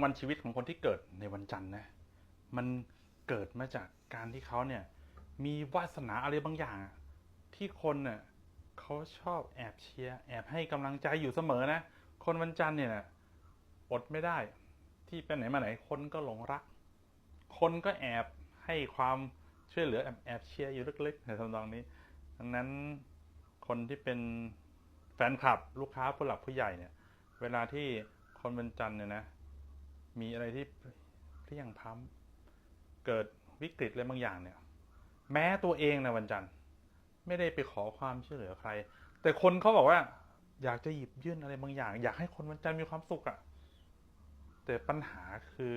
วันชีวิตของคนที่เกิดในวันจันทร์นะ มันเกิดมาจากการที่เขาเนี่ย มีวาสนาอะไรบางอย่าง ที่คนเน่ะเขาชอบแอบเชียร์แอบให้กำลังใจอยู่เสมอนะ คนวันจันทร์เนี่ยอดไม่ได้ ที่ไปไหนมาไหนคนก็หลงรัก คนก็แอบให้ความช่วยเหลือแอบแอบเชียร์อยู่ลึกๆในทำนองนี้ดังนั้นคนที่เป็นแฟนคลับลูกค้าผู้หลักผู้ใหญ่เนี่ย เวลาที่คนวันจันทร์เนี่ยนะ มีอะไรที่เพลียงพล้ำเกิดวิกฤตอะไรบางอย่างเนี่ย แม้ตัวเองในะวันจันทร์ ไม่ได้ไปขอความช่วยเหลือใคร แต่คนเขาบอกว่า อยากจะหยิบยื่นอะไรบางอย่าง อยากให้คนวันจันทร์มีความสุขอะแต่ปัญหาคือ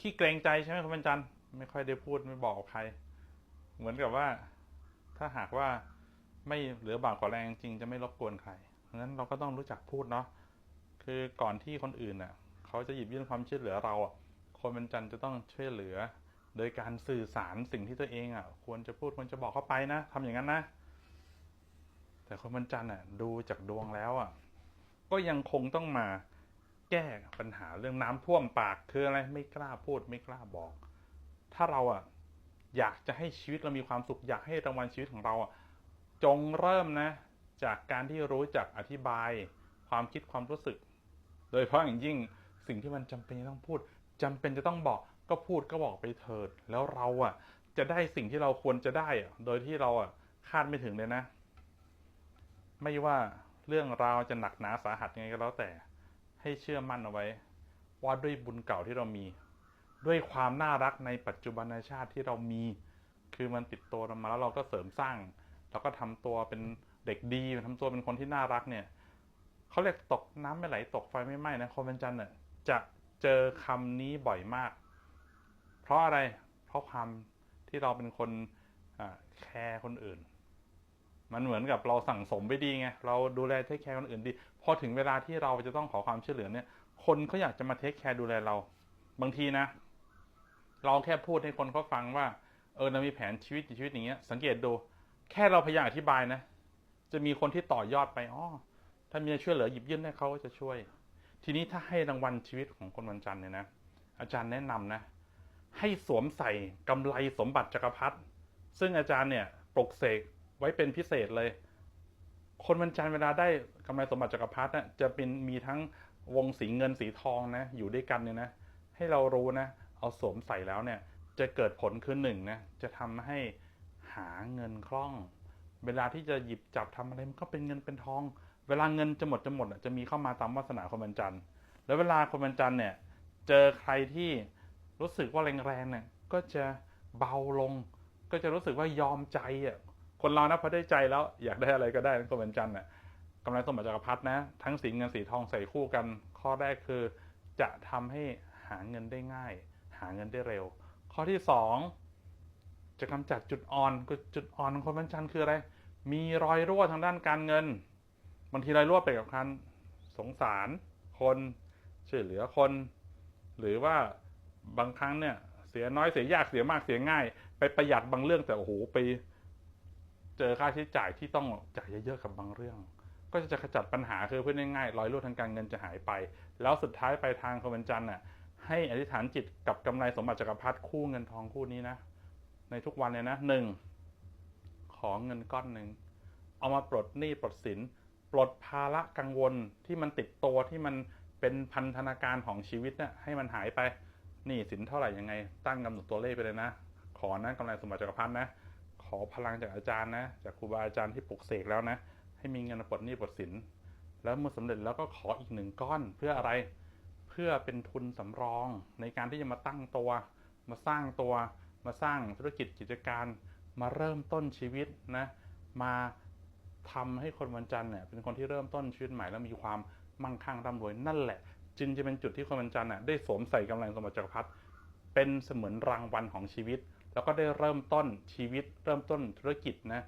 ขี้เกรงใจใช่ไหมคนวันจันทร์ไม่ค่อยได้พูดไม่บอกใคร เหมือนกับว่า ถ้าหากว่าไม่เหลือบากกว่าแรงจริงจะไม่รบกวนใครเพราะฉะนั้นเราก็ต้องรู้จักพูดเนาะคือก่อนที่คนอื่นน่ะ เขาจะหยิบยื่นความช่วยเหลือเราอะคนวันจันต์จะต้องช่วยเหลือ โดยการสื่อสารสิ่งที่ตัวเองอะ ควรจะพูดควรจะบอกเข้าไปนะทำอย่างนั้นนะ แต่คนวันจันต์อะดูจากดวงแล้วอะ ก็ยังคงต้องมาแก้ปัญหาเรื่องน้ำท่วมปากคืออะไรไม่กล้าพูดไม่กล้าบอก ถ้าเราอะอยากจะให้ชีวิตเรามีความสุขอยากให้รางวัลชีวิตของเราอะจงเริ่มนะ จากการที่รู้จักอธิบาย ความคิดความรู้สึก โดยเฉพาะอย่างยิ่ง สิ่งที่มันจำเป็นจะต้องพูดจำเป็นจะต้องบอกก็พูดก็บอกไปเถิด แล้วเราอะ จะได้สิ่งที่เราควรจะได้อะโดยที่เราอะคาดไม่ถึงเลยนะ ไม่ว่าเรื่องราวจะหนักหนาสาหัสยังไงก็แล้วแต่ ให้เชื่อมั่นเอาไว้ ว่าด้วยบุญเก่าที่เรามี ด้วยความน่ารักในปัจจุบันชาติที่เรามี คือมันติดตัวเรามาแล้วเราก็เสริมสร้างเราก็ทำตัวเป็นเด็กดีทำตัวเป็นคนที่น่ารักเนี่ยเขาเรียกตกน้ำไม่ไหลตกไฟไม่ไหม้นะคนเป็นจันเนี่ย จะเจอคำนี้บ่อยมาก เพราะอะไร เพราะความที่เราเป็นคนแคร์คนอื่น มันเหมือนกับเราสั่งสมไปดีไง เราดูแลเทคแคร์คนอื่นดี พอถึงเวลาที่เราจะต้องขอความช่วยเหลือเนี่ย คนเขาอยากจะมาเทคแคร์ดูแลเรา บางทีนะ เราแค่พูดให้คนเขาฟังว่า เออเรามีแผนชีวิตชีวิตอย่างเงี้ย สังเกตดู แค่เราพยายามอธิบายนะ จะมีคนที่ต่อยอดไป อ๋อ ถ้ามีช่วยเหลือหยิบยื่นให้เขาก็จะช่วย ทีนี้ถ้าให้รางวัลชีวิตของคนวันจันทร์เนี่ยนะอาจารย์แนะนำนะ ให้สวมใส่กำไรสมบัติจักรพรรดิซึ่งอาจารย์เนี่ยปลุกเสกไว้เป็นพิเศษเลย คนวันจันทร์เวลาได้กำไรสมบัติจักรพรรดิน่ะจะเป็นมีทั้งวงสีเงินสีทองนะ อยู่ด้วยกันเนี่ยนะ ให้เรารู้นะ เอาสวมใส่แล้วเนี่ยจะเกิดผลคือหนึ่งนะจะทำให้หาเงินคล่อง เวลาที่จะหยิบจับทำอะไรมันก็เป็นเงินเป็นทอง เวลาเงินจะหมดจะหมดอะจะมีเข้ามาตามวาสนาคนวันจันแล้วเวลาคนวันจันเนี่ย เจอใครที่รู้สึกว่าแรงๆเนี่ย ก็จะเบาลง ก็จะรู้สึกว่ายอมใจอะ คนเรานะพอได้ใจแล้วอยากได้อะไรก็ได้คนวันจันทร์น่ะกำไรสมบัติจักรพรรดินะ ทั้งสีเงินสีทองใส่คู่กัน ข้อแรกคือจะทำให้หาเงินได้ง่าย หาเงินได้เร็ว ข้อที่สองจะกำจัดจุดอ่อนจุดอ่อนของคนวันจันคืออะไร มีรอยรั่วทางด้านการเงิน บางทีรอยรั่วไปกับการสงสารคนช่วยเหลือคน หรือว่าบางครั้งเนี่ย เสียน้อยเสียยากเสียมากเสียง่าย ไปประหยัดบางเรื่องแต่โอ้โหไป เจอค่าใช้จ่ายที่ต้องจ่ายเยอะๆกับบางเรื่อง ก็จะขจัดปัญหาคือเพื่อง่ายๆรอยรั่วทางการเงินจะหายไป แล้วสุดท้ายไปทางคนวันจันทร์น่ะให้อธิษฐานจิตกับกำไรสมบัติจักรพรรดิคู่เงินทองคู่นี้นะ ในทุกวันเลยนะหนึ่งขอเงินก้อนหนึ่งเอามาปลดหนี้ปลดสิน ปลดภาระกังวลที่มันติดตัวที่มันเป็นพันธนาการของชีวิตเนี่ยให้มันหายไปนี้สินเท่าไหร่ยังไง ตั้งกำหนดตัวเลขไปเลยนะ ขอนะกำไรสมบัติจักรพรรดินะ ขอพลังจากอาจารย์นะ จากครูบาอาจารย์ที่ปลุกเสกแล้วนะ ให้มีเงินปลดหนี้ปลดสิน แล้วเมื่อสำเร็จแล้วก็ขออีกหนึ่งก้อนเพื่ออะไร เพื่อเป็นทุนสำรอง ในการที่จะมาตั้งตัว มาสร้างตัว มาสร้างธุรกิจกิจการ มาเริ่มต้นชีวิตนะ มา ทำให้คนวันจันทร์เนี่ยเป็นคนที่เริ่มต้นชีวิตใหม่แล้วมีความมั่งคั่งร่ำรวยนั่นแหละจึงจะเป็นจุดที่คนวันจันทร์น่ะได้สวมใส่กำลังสมบัติจักรพรรดิเป็นเสมือนรางวัลของชีวิต แล้วก็ได้เริ่มต้นชีวิต เริ่มต้นธุรกิจนะ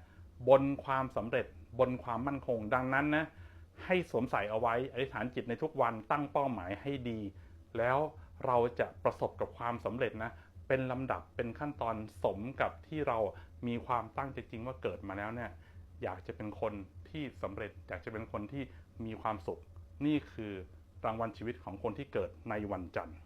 บนความสำเร็จบนความมั่นคง ดังนั้นนะให้สวมใส่เอาไว้อธิษฐานจิตในทุกวันตั้งเป้าหมายให้ดี แล้วเราจะประสบกับความสำเร็จนะเป็นลำดับเป็นขั้นตอนสมกับที่เรามีความตั้งใจจริงว่าเกิดมาแล้วเนี่ย อยากจะเป็นคนที่สำเร็จ อยากจะเป็นคนที่มีความสุข นี่คือรางวัลชีวิตของคนที่เกิดในวันจันทร์